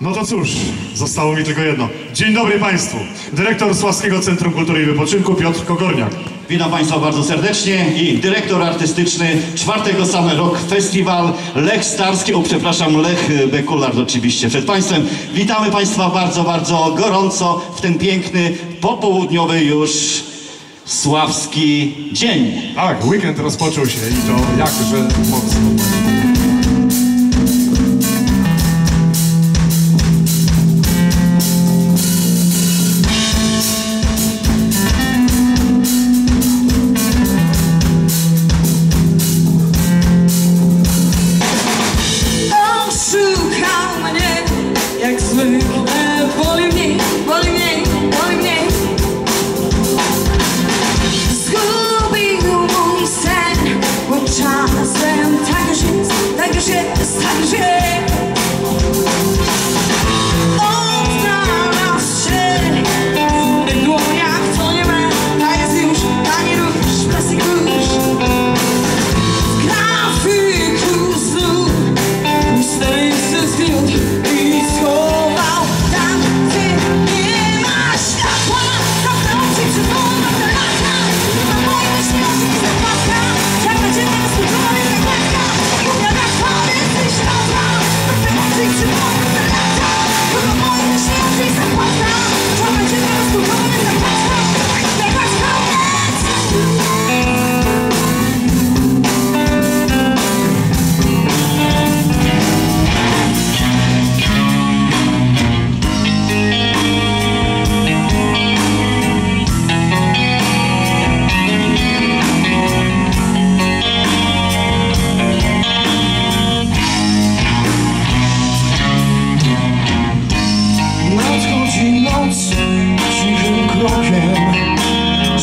No to cóż, zostało mi tylko jedno. Dzień dobry Państwu. Dyrektor Sławskiego Centrum Kultury i Wypoczynku Piotr Kogorniak. Witam Państwa bardzo serdecznie i dyrektor artystyczny czwartego Summer Rock Festival Lech Starski, o przepraszam, Lech Bekulard oczywiście przed Państwem. Witamy Państwa bardzo, bardzo gorąco w ten piękny, popołudniowy już sławski dzień. Tak, weekend rozpoczął się i to jakże mocno.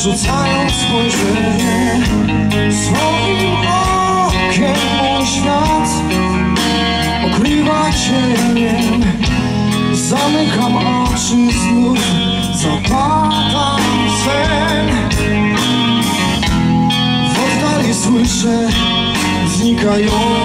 Rzucając spojrzenie. Swoim okiem Mój świat okrywa cieniem. Zamykam oczy znów Zapadam sen. W oddali słyszę znikający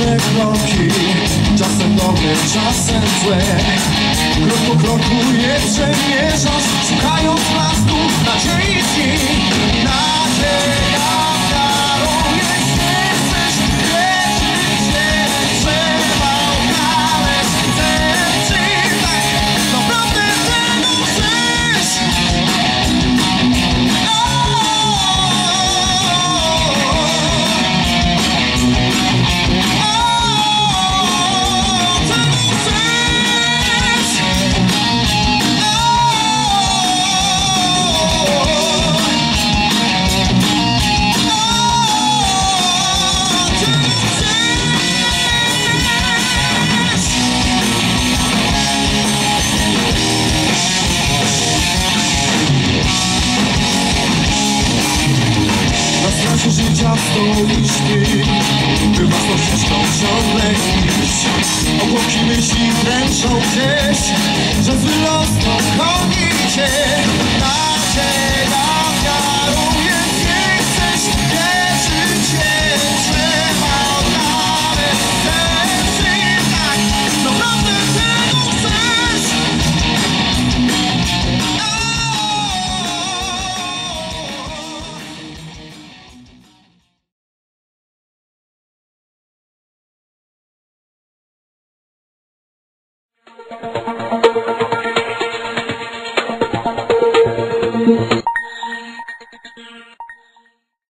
różne kroki Czasem dobre, czasem złe. Krok po kroku je przemierzasz Szukając blastu nadziei dni Nadzieja stoisz ty By własną ścieżką ciągle iść Obłoki myśli dręczą gdzieś Że zły los dogoni cię Nadzieja thank you